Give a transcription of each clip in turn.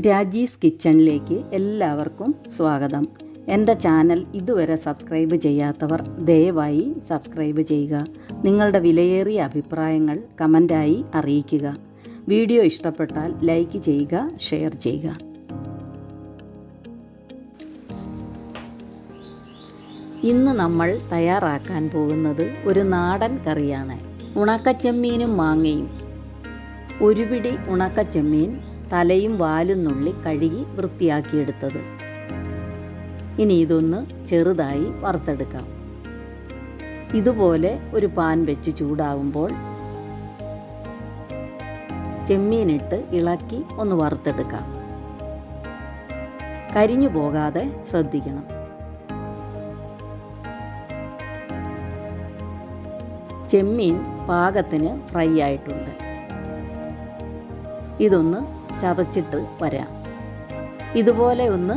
രാജീസ് കിച്ചണിലേക്ക് എല്ലാവർക്കും സ്വാഗതം. എന്റെ ചാനൽ ഇതുവരെ സബ്സ്ക്രൈബ് ചെയ്യാത്തവർ ദയവായി സബ്സ്ക്രൈബ് ചെയ്യുക. നിങ്ങളുടെ വിലയേറിയ അഭിപ്രായങ്ങൾ കമന്റായി അറിയിക്കുക. വീഡിയോ ഇഷ്ടപ്പെട്ടാൽ ലൈക്ക് ചെയ്യുക ഷെയർ ചെയ്യുക. ഇന്ന് നമ്മൾ തയ്യാറാക്കാൻ പോകുന്നത് ഒരു നാടൻ കറിയാണ്. ഉണക്കച്ചെമ്മീനും മാങ്ങയും. ഒരു പിടി ഉണക്കച്ചെമ്മീൻ തലയും വാലും നുള്ളി കഴുകി വൃത്തിയാക്കിയെടുത്തത്. ഇനി ഇതൊന്ന് ചെറുതായി വറുത്തെടുക്കാം. ഇതുപോലെ ഒരു പാൻ വെച്ച് ചൂടാകുമ്പോൾ ചെമ്മീനിട്ട് ഇളക്കി ഒന്ന് വറുത്തെടുക്കാം. കരിഞ്ഞു പോകാതെ ശ്രദ്ധിക്കണം. ചെമ്മീൻ പാകത്തിന് ഫ്രൈ ആയിട്ടുണ്ട്. ഇതൊന്ന് ചതച്ചിട്ട് വരാം. ഇതുപോലെ ഒന്ന്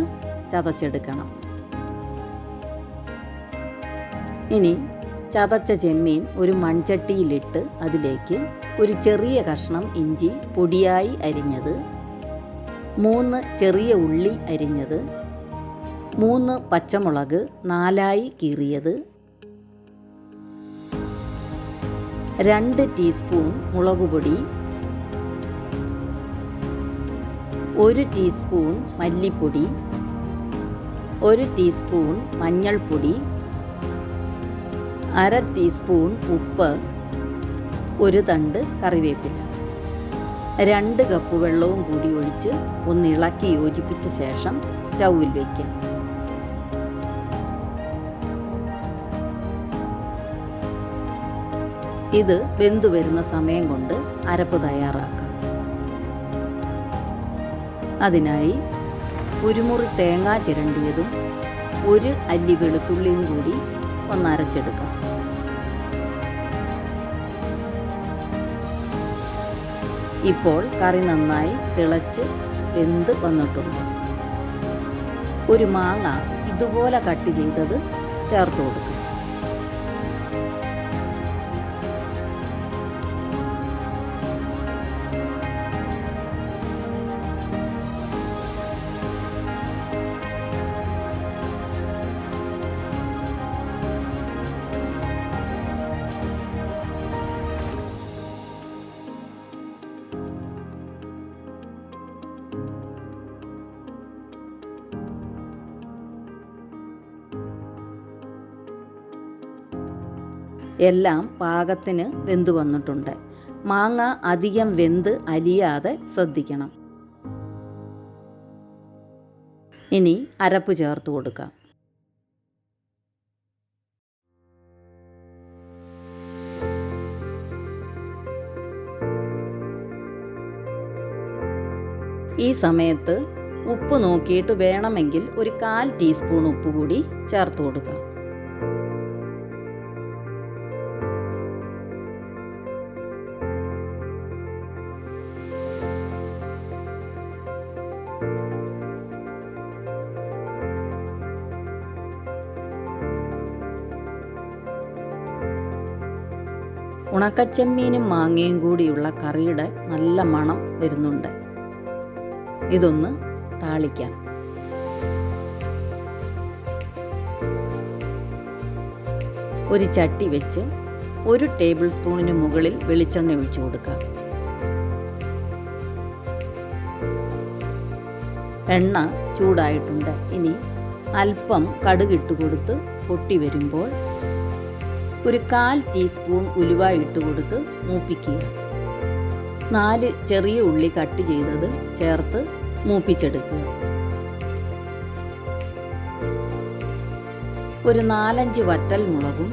ചതച്ചെടുക്കണം. ഇനി ചതച്ച ചെമ്മീൻ ഒരു മൺചട്ടിയിലിട്ട് അതിലേക്ക് ഒരു ചെറിയ കഷ്ണം ഇഞ്ചി പൊടിയായി അരിഞ്ഞത് മൂന്ന് ചെറിയ ഉള്ളി അരിഞ്ഞത് മൂന്ന് പച്ചമുളക് നാലായി കീറിയത് രണ്ട് ടീസ്പൂൺ മുളക് ഒരു ടീസ്പൂൺ മല്ലിപ്പൊടി ഒരു ടീസ്പൂൺ മഞ്ഞൾപ്പൊടി അര ടീസ്പൂൺ ഉപ്പ് ഒരു തണ്ട് കറിവേപ്പില. രണ്ട് കപ്പ് വെള്ളവും കൂടി ഒഴിച്ച് ഒന്ന് ഇളക്കി യോജിപ്പിച്ച ശേഷം സ്റ്റൗവിൽ വയ്ക്കാം ഇത് വെന്തു വരുന്ന സമയം കൊണ്ട് അരപ്പ് തയ്യാറാക്കാം അതിനായി ഒരു മുറി തേങ്ങ ചിരണ്ടിയതും ഒരു അല്ലി വെളുത്തുള്ളിയും കൂടി ഒന്നരച്ചെടുക്കാം. ഇപ്പോൾ കറി നന്നായി തിളച്ച് വെന്ത് വന്നിട്ടുണ്ട്. ഒരു മാങ്ങ ഇതുപോലെ കട്ട് ചെയ്തത് ചേർത്ത് കൊടുക്കും. എല്ലാം പാകത്തിന് വെന്തു വന്നിട്ടുണ്ട്. മാങ്ങ അധികം വെന്ത് അലിയാതെ ശ്രദ്ധിക്കണം. ഇനി അരപ്പ് ചേർത്ത് കൊടുക്കാം. ഈ സമയത്ത് ഉപ്പ് നോക്കിയിട്ട് വേണമെങ്കിൽ ഒരു കാൽ ടീസ്പൂൺ ഉപ്പ് കൂടി ചേർത്ത് കൊടുക്കാം. ഉണക്കച്ചെമ്മീനും മാങ്ങയും കൂടിയുള്ള കറിയുടെ നല്ല മണം വരുന്നുണ്ട്. ഇതൊന്ന് താളിക്കാം. ഒരു ചട്ടി വെച്ച് ഒരു ടേബിൾ സ്പൂണിന് മുകളിൽ വെളിച്ചെണ്ണ ഒഴിച്ചു കൊടുക്കാം. എണ്ണ ചൂടായിട്ടുണ്ട്. ഇനി അല്പം കടുകിട്ട് കൊടുത്ത് പൊട്ടി വരുമ്പോൾ ഒരു കാൽ ടീസ്പൂൺ ഉലുവ ഇട്ട് കൊടുത്ത് മൂപ്പിക്കുക. നാല് ചെറിയ ഉള്ളി കട്ട് ചെയ്തത് ചേർത്ത് മൂപ്പിച്ചെടുക്കുക. ഒരു നാലഞ്ച് വറ്റൽ മുളകും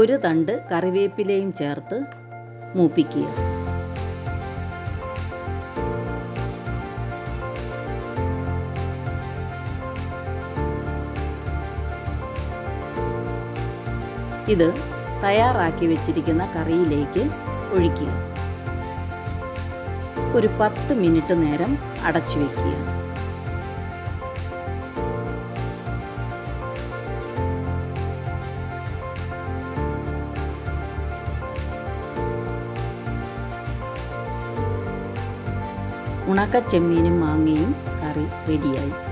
ഒരു തണ്ട് കറിവേപ്പിലയും ചേർത്ത് മൂപ്പിക്കുക. ഇത് തയ്യാറാക്കി വെച്ചിരിക്കുന്ന കറിയിലേക്ക് ഒഴിക്കുക. ഒരു പത്ത് മിനിറ്റ് നേരം അടച്ചു വെക്കുക. ഉണക്ക ചെമ്മീനും മാങ്ങയും കറി റെഡിയായി